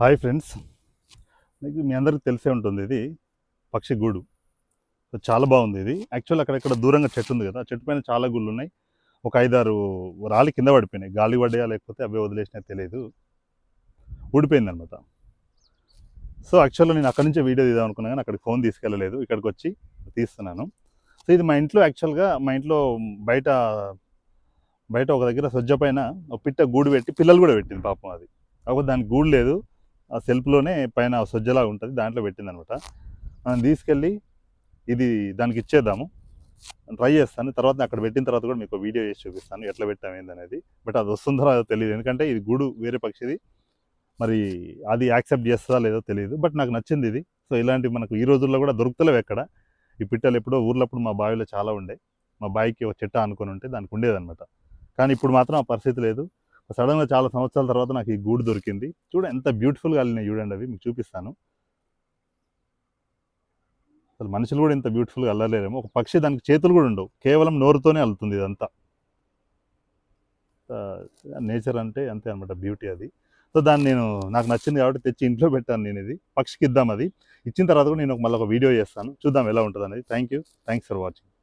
Hi friends. మీకు మీ అందరికీ తెలిసే ఉంటుంది ఇది పక్షి గూడు. సో చాలా బాగుంది ఇది. యాక్చువల్ అక్కడక్కడ దూరంగా చెట్టు ఉంది కదా చెట్టు పైన చాలా గుళ్ళు ఉన్నాయి. ఒక ఐదారు రాలి కింద పడిపోయినాయి. గాలి పడ్డాయా లేకపోతే అవే వదిలేసినా తెలియదు. ఊడిపోయింది అనమాట సో యాక్చువల్గా నేను అక్కడి నుంచే వీడియో తీద్దాం అనుకున్నా కానీ అక్కడికి ఫోన్ తీసుకెళ్ళలేదు. ఇక్కడికి వచ్చి తీస్తున్నాను. సో ఇది మా ఇంట్లో యాక్చువల్గా మా ఇంట్లో బయట బయట ఒక దగ్గర సజ్జ పైన ఒక పిట్ట గూడు పెట్టి పిల్లలు కూడా పెట్టింది పాపం అది. కాకపోతే దానికి గూడు లేదు. ఆ సెల్ఫ్లోనే పైన సజ్జలాగా ఉంటుంది దాంట్లో పెట్టింది అనమాట మనం తీసుకెళ్ళి ఇది దానికి ఇచ్చేద్దాము. ట్రై చేస్తాను. తర్వాత అక్కడ పెట్టిన తర్వాత కూడా మీకు వీడియో చేసి చూపిస్తాను ఎట్లా పెట్టాం ఏందనేది. బట్ అది వస్తుందో రాదో తెలియదు ఎందుకంటే ఇది గూడు వేరే పక్షిది. మరి అది యాక్సెప్ట్ చేస్తుందా లేదో తెలియదు బట్ నాకు నచ్చింది ఇది. సో ఇలాంటి మనకు ఈ రోజుల్లో కూడా దొరుకుతలేవు ఎక్కడ. ఈ పిట్టలు ఎప్పుడో ఊర్లప్పుడు మా బావిలో చాలా ఉండే. మా బావికి ఒక చెట్ట అనుకుని ఉంటే దానికి ఉండేదన్నమాట. కానీ ఇప్పుడు మాత్రం ఆ పరిస్థితి లేదు. సడన్గా చాలా సంవత్సరాల తర్వాత నాకు ఈ గూడు దొరికింది. చూడ ఎంత బ్యూటిఫుల్గా అల్లినాయి చూడండి అవి మీకు చూపిస్తాను. అసలు మనుషులు కూడా ఇంత బ్యూటిఫుల్గా అల్లలేరేమో ఒక పక్షి దానికి చేతులు కూడా ఉండవు. కేవలం నోరుతోనే అల్లుతుంది ఇదంతా. నేచర్ అంటే అంతే అనమాట బ్యూటీ అది. సో దాన్ని నేను నాకు నచ్చింది కాబట్టి తెచ్చి ఇంట్లో పెట్టాను నేను ఇది. పక్షికి ఇద్దాం అది. ఇచ్చిన తర్వాత కూడా నేను ఒక- మళ్ళీ ఒక వీడియో చేస్తాను. చూద్దాం ఎలా ఉంటుంది అనేది thank you thanks for watching